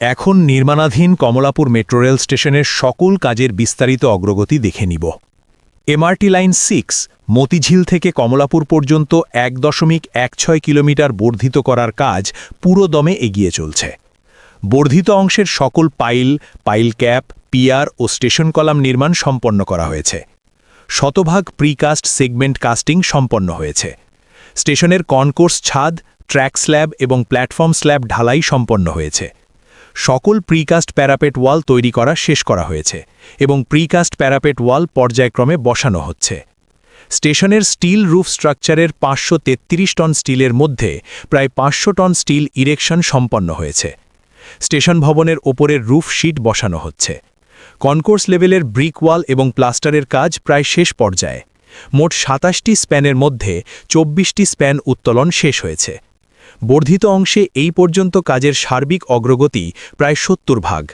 এখন নির্মাণাধীন Kamalapur metro rail স্টেশনের সকল কাজের বিস্তারিত অগ্রগতি দেখে নিব। এমআরটি লাইন সিক্স, মতিঝিল থেকে কমলাপুর পর্যন্ত এক দশমিক এক ছয় কিলোমিটার বর্ধিত করার কাজ পুরো দমে এগিয়ে চলছে। বর্ধিত অংশের সকল পাইল পাইল ক্যাপ পিয়ার ও স্টেশন কলাম নির্মাণ সম্পন্ন করা হয়েছে। শতভাগ প্রিকাস্ট সেগমেন্ট কাস্টিং সম্পন্ন হয়েছে। স্টেশনের কনকোর্স ছাদ, ট্র্যাক স্ল্যাব এবং প্ল্যাটফর্ম স্ল্যাব ঢালাই সম্পন্ন হয়েছে। সকল প্রিকাস্ট প্যারাপেট ওয়াল তৈরি করা শেষ করা হয়েছে এবং প্রিকাস্ট প্যারাপেট ওয়াল পর্যায়ক্রমে বসানো হচ্ছে। স্টেশনের স্টিল রুফ স্ট্রাকচারের পাঁচশো তেত্রিশ টন স্টিলের মধ্যে প্রায় পাঁচশো টন স্টিল ইরেকশন সম্পন্ন হয়েছে। স্টেশন ভবনের ওপরের রুফ শিট বসানো হচ্ছে। কনকোর্স লেভেলের ব্রিক ওয়াল এবং প্লাস্টারের কাজ প্রায় শেষ পর্যায়ে। মোট সাতাশটি স্প্যানের মধ্যে চব্বিশটি স্প্যান উত্তোলন শেষ হয়েছে। বর্ধিত অংশে এই পর্যন্ত কাজের সার্বিক অগ্রগতি প্রায় সত্তর ভাগ।